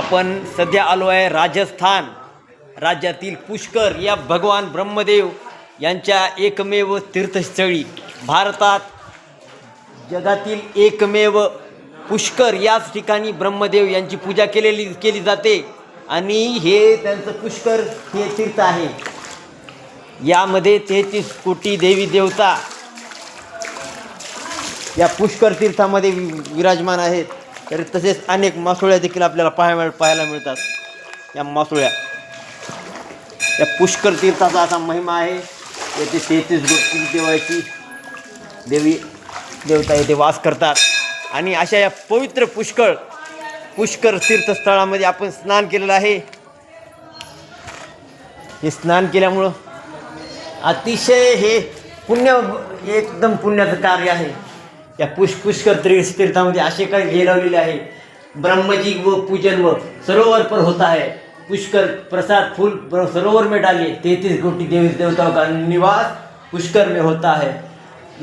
आपण सध्या आलो आहे राजस्थान. राज्यातील पुष्कर या भगवान ब्रह्मदेव यांच्या एकमेव तीर्थस्थळी. भारतात जगातील एकमेव पुष्कर याच ठिकाणी ब्रह्मदेव यांची पूजा केलेली केली जाते. आणि हे त्यांचं पुष्कर हे तीर्थ आहे. यामध्ये तेहतीस कोटी देवी देवता या पुष्कर तीर्थामध्ये वि- विराजमान आहेत. तर तसेच अनेक मासोळ्या देखील आपल्याला पाहायला पाहायला मिळतात. या मासोळ्या. या पुष्कर तीर्थाचा असा महिमा आहे. येथे तेहतीस गोष्टी देवाची देवी देवता येथे वास करतात. आणि अशा या पवित्र पुष्कळ पुष्कर तीर्थस्थळामध्ये आपण स्नान केलेलं आहे. हे स्नान केल्यामुळं अतिशय हे पुण्य एकदम पुण्याचं कार्य आहे. त्या पुष पुष्कर तीर्थ तीर्थामध्ये असे काही गेलावलेले आहे. ब्रह्मजी व पूजन व सरोवर पर होता है पुष्कर प्रसाद फूल सरोवर में डालिए तैतीस कोटी देवी देवताओं का निवास पुष्कर में होता है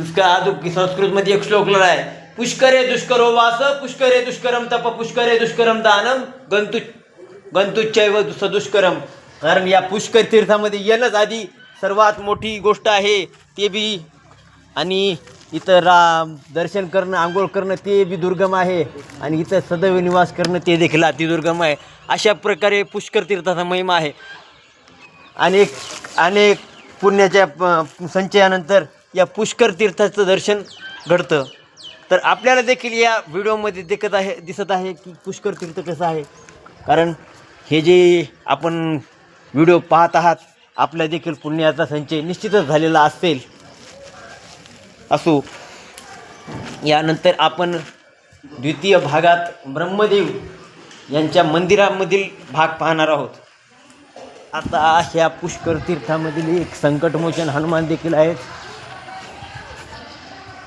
उसका आदु की संस्कृत मध्ये एक श्लोक लिहिला आहे. पुष्करे दुष्करो वास पुष्करे दुष्करम तप पुष्करे दुष्करम दानम गंतु गंतुच्चैव सदुष्करम कारण या पुष्कर तीर्थामध्ये येणंच आधी सर्वात मोठी गोष्ट आहे. ते बी आणि इथं रा दर्शन करणं आंघोळ करणं ते बी दुर्गम आहे. आणि इथं सदैव निवास करणं ते देखील अतिदुर्गम आहे. अशा प्रकारे पुष्कर तीर्थाचा महिमा आहे. अनेक अनेक पुण्याच्या प- संचयानंतर या पुष्कर तीर्थाचं दर्शन घडतं. तर आपल्याला देखील या व्हिडिओमध्ये देखत आहे दिसत आहे की पुष्कर तीर्थ कसं आहे. कारण हे जे आपण व्हिडिओ पाहत आहात आपल्या देखील पुण्याचा संचय निश्चितच झालेला असेल. असो. यानंतर आपण द्वितीय भागात ब्रह्मदेव यांच्या मंदिरामधील भाग पाहणार आहोत. आता ह्या पुष्कर तीर्थामधील एक संकटमोचन हनुमान देखील आहेत.